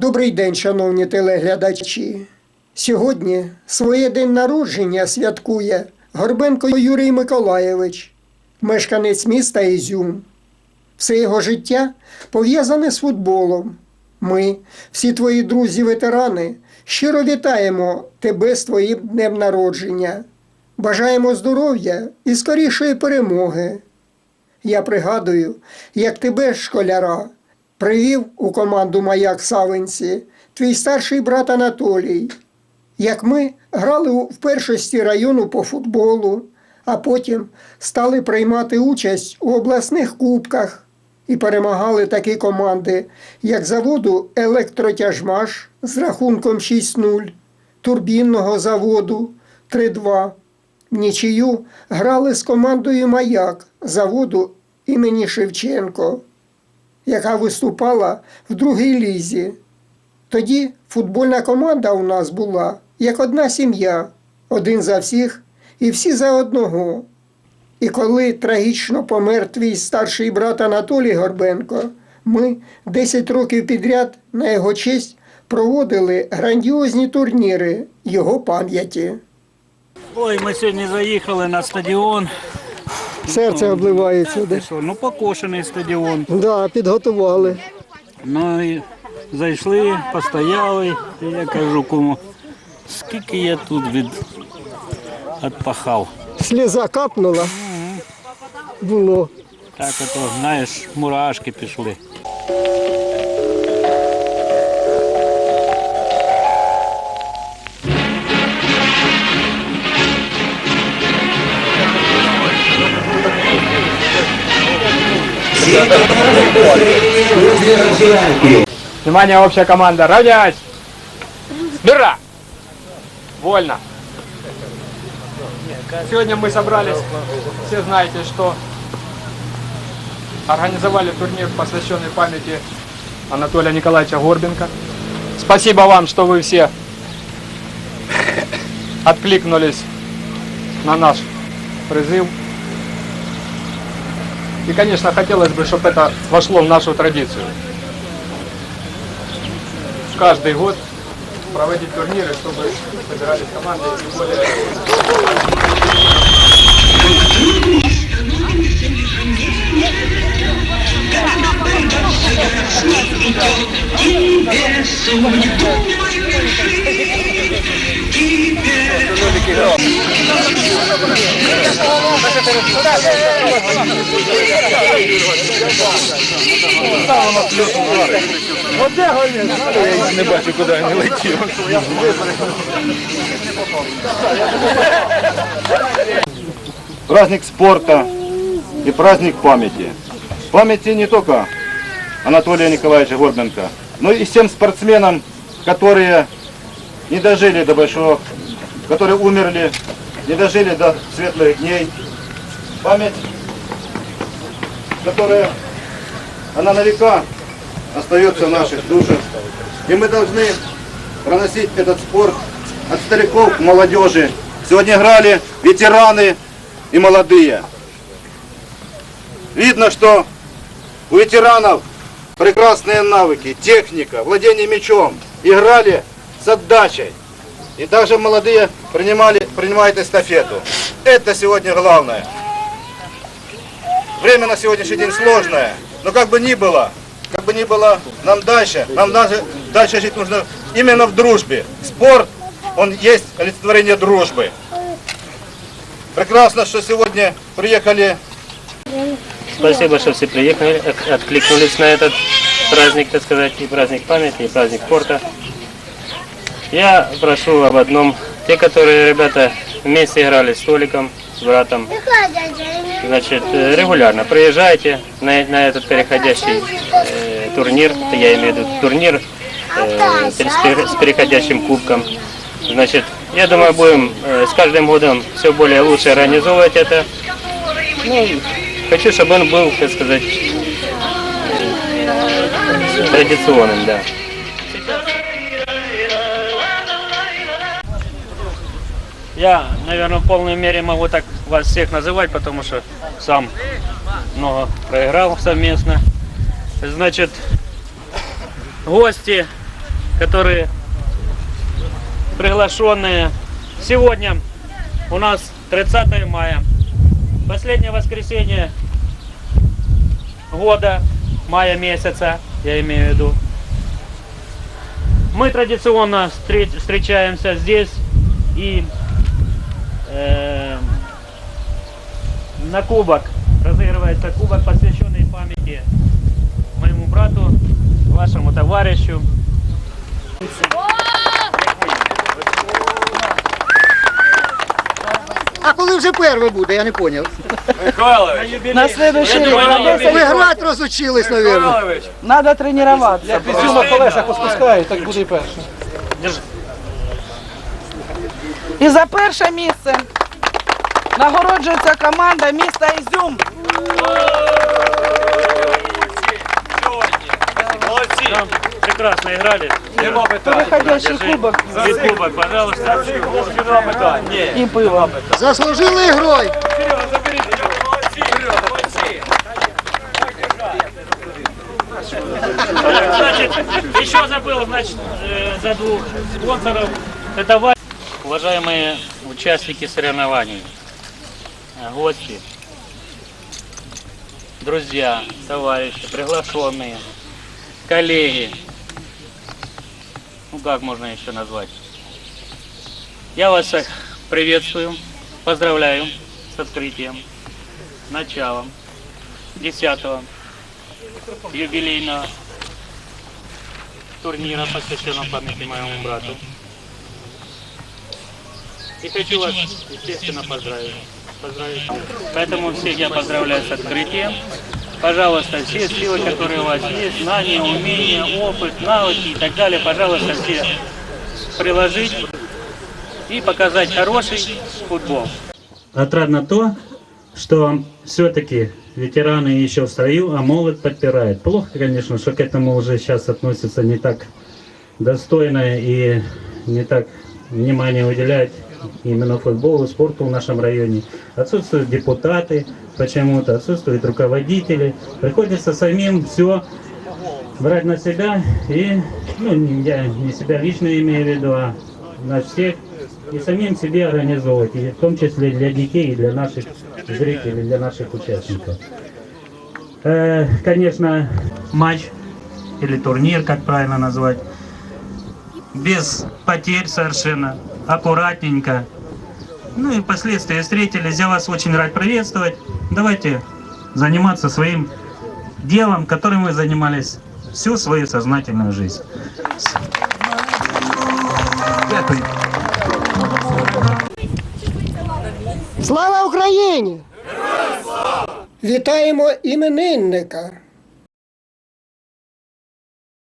Добрий день, шановні телеглядачі. Сьогодні своє день народження святкує Горбенко Юрій Миколаєвич, мешканець міста Ізюм. Все його життя пов'язане з футболом. Ми, всі твої друзі-ветерани, щиро вітаємо тебе з твоїм днем народження. Бажаємо здоров'я і скорішої перемоги. Я пригадую, як тебе, школяра, привів у команду Маяк Савинці твій старший брат Анатолій. Як ми грали в першості району по футболу, а потім стали приймати участь у обласних кубках і перемагали такі команди, як заводу Електротяжмаш з рахунком 6-0, турбінного заводу 3-2. В нічию грали з командою Маяк заводу імені Шевченко, яка виступала в другій лізі. Тоді футбольна команда у нас була як одна сім'я, один за всіх і всі за одного. І коли трагічно помер твій старший брат Анатолій Горбенко, ми 10 років підряд на його честь проводили грандіозні турніри його пам'яті. Ой, ми сьогодні заїхали на стадіон. Серце обливається. Що, ну покошений стадіон. Да, підготували. Ну і зайшли, постояли. І я кажу кому, скільки я тут від відпахав. Сліза капнула. Було. Так ото, знаєш, мурашки пішли. Внимание, общая команда. Равнять! Бера! Вольно. Сегодня мы собрались, все знаете, что организовали турнир, посвященный памяти Анатолия Николаевича Горбенко. Спасибо вам, что вы все откликнулись на наш призыв. И, конечно, хотелось бы, чтобы это вошло в нашу традицию. Каждый год проводить турниры, чтобы собирались команды тем более праздник спорта и праздник памяти. Памяти не только Анатолия Николаевича Горбенко, но и всем спортсменам, которые не дожили до большого, которые умерли, не дожили до светлых дней. Память, которая, она на века остается в наших душах. И мы должны проносить этот спорт от стариков к молодежи. Сегодня играли ветераны и молодые. Видно, что у ветеранов прекрасные навыки, техника, владение мячом. Играли с отдачей. И даже молодые принимали, принимают эстафету. Это сегодня главное. Время на сегодняшний день сложное. Но как бы ни было, как бы ни было, нам дальше, нам даже дальше жить нужно именно в дружбе. Спорт, он есть олицетворение дружбы. Прекрасно, что сегодня приехали Спасибо, что все приехали, от- откликнулись на этот праздник, так сказать, и праздник памяти, и праздник спорта. Я прошу об одном. Те, которые ребята вместе играли с Толиком, с братом, значит, э, регулярно приезжайте на, на этот переходящий э, турнир, я имею в виду турнир э, с, с переходящим кубком. Значит, я думаю, будем э, с каждым годом все более лучше организовывать это. Ну, хочу, чтобы он был, так сказать, э, традиционным, да. Я, наверное, в полной мере могу так вас всех называть, потому что сам много проиграл совместно. Значит, гости, которые приглашенные. Сегодня у нас 30 мая, последнее воскресенье года, мая месяца, я имею в виду. Мы традиционно встреч- встречаемся здесь и э, на кубок разыгрывается кубок, посвященный памяти моему брату, вашему товарищу. А коли вже перший буде, я не зрозумів. На следующий рік. Ви грати розучились, мабуть. Надо тренироваться. Ізюма колеса поспускають, так буде і перше. І за перше місце нагороджується команда міста Ізюм. Там прекрасно играли. Виходящий кубок Вид кубок, пожалуйста. і пиво. Заслужили ігрою. Значит, еще забыл, значит, э, за двух спонсоров. Это Ва- Уважаемые участники соревнований, гости, друзья, товарищи, приглашенные, коллеги. Ну как можно еще назвать? Я вас приветствую, поздравляю с открытием, началом 10 юбилейного турнира, посвященного памяти моему брату. И хочу вас, естественно, поздравить. поздравить. Поэтому всех я поздравляю с открытием. Пожалуйста, все силы, которые у вас есть, знания, умения, опыт, навыки и так далее, пожалуйста, все приложить и показать хороший футбол. Отрадно то, что все-таки ветераны еще в строю, а молод подпирает. Плохо, конечно, что к этому уже сейчас относятся не так достойно и не так внимание уделяют именно футболу, спорту в нашем районе. Отсутствуют депутаты почему-то, отсутствуют руководители. Приходится самим все брать на себя и, ну, я не себя лично имею в виду, а на всех и самим себе организовывать, и в том числе для детей и для наших зрителей, для наших участников. Э, конечно, матч или турнир, как правильно назвать, без потерь совершенно, аккуратненько. Ну и впоследствии встретились. Я вас очень рад приветствовать. Давайте заниматься своим делом, которым мы занимались всю свою сознательную жизнь. Дякую. Слава Україні! Вітаємо іменинника,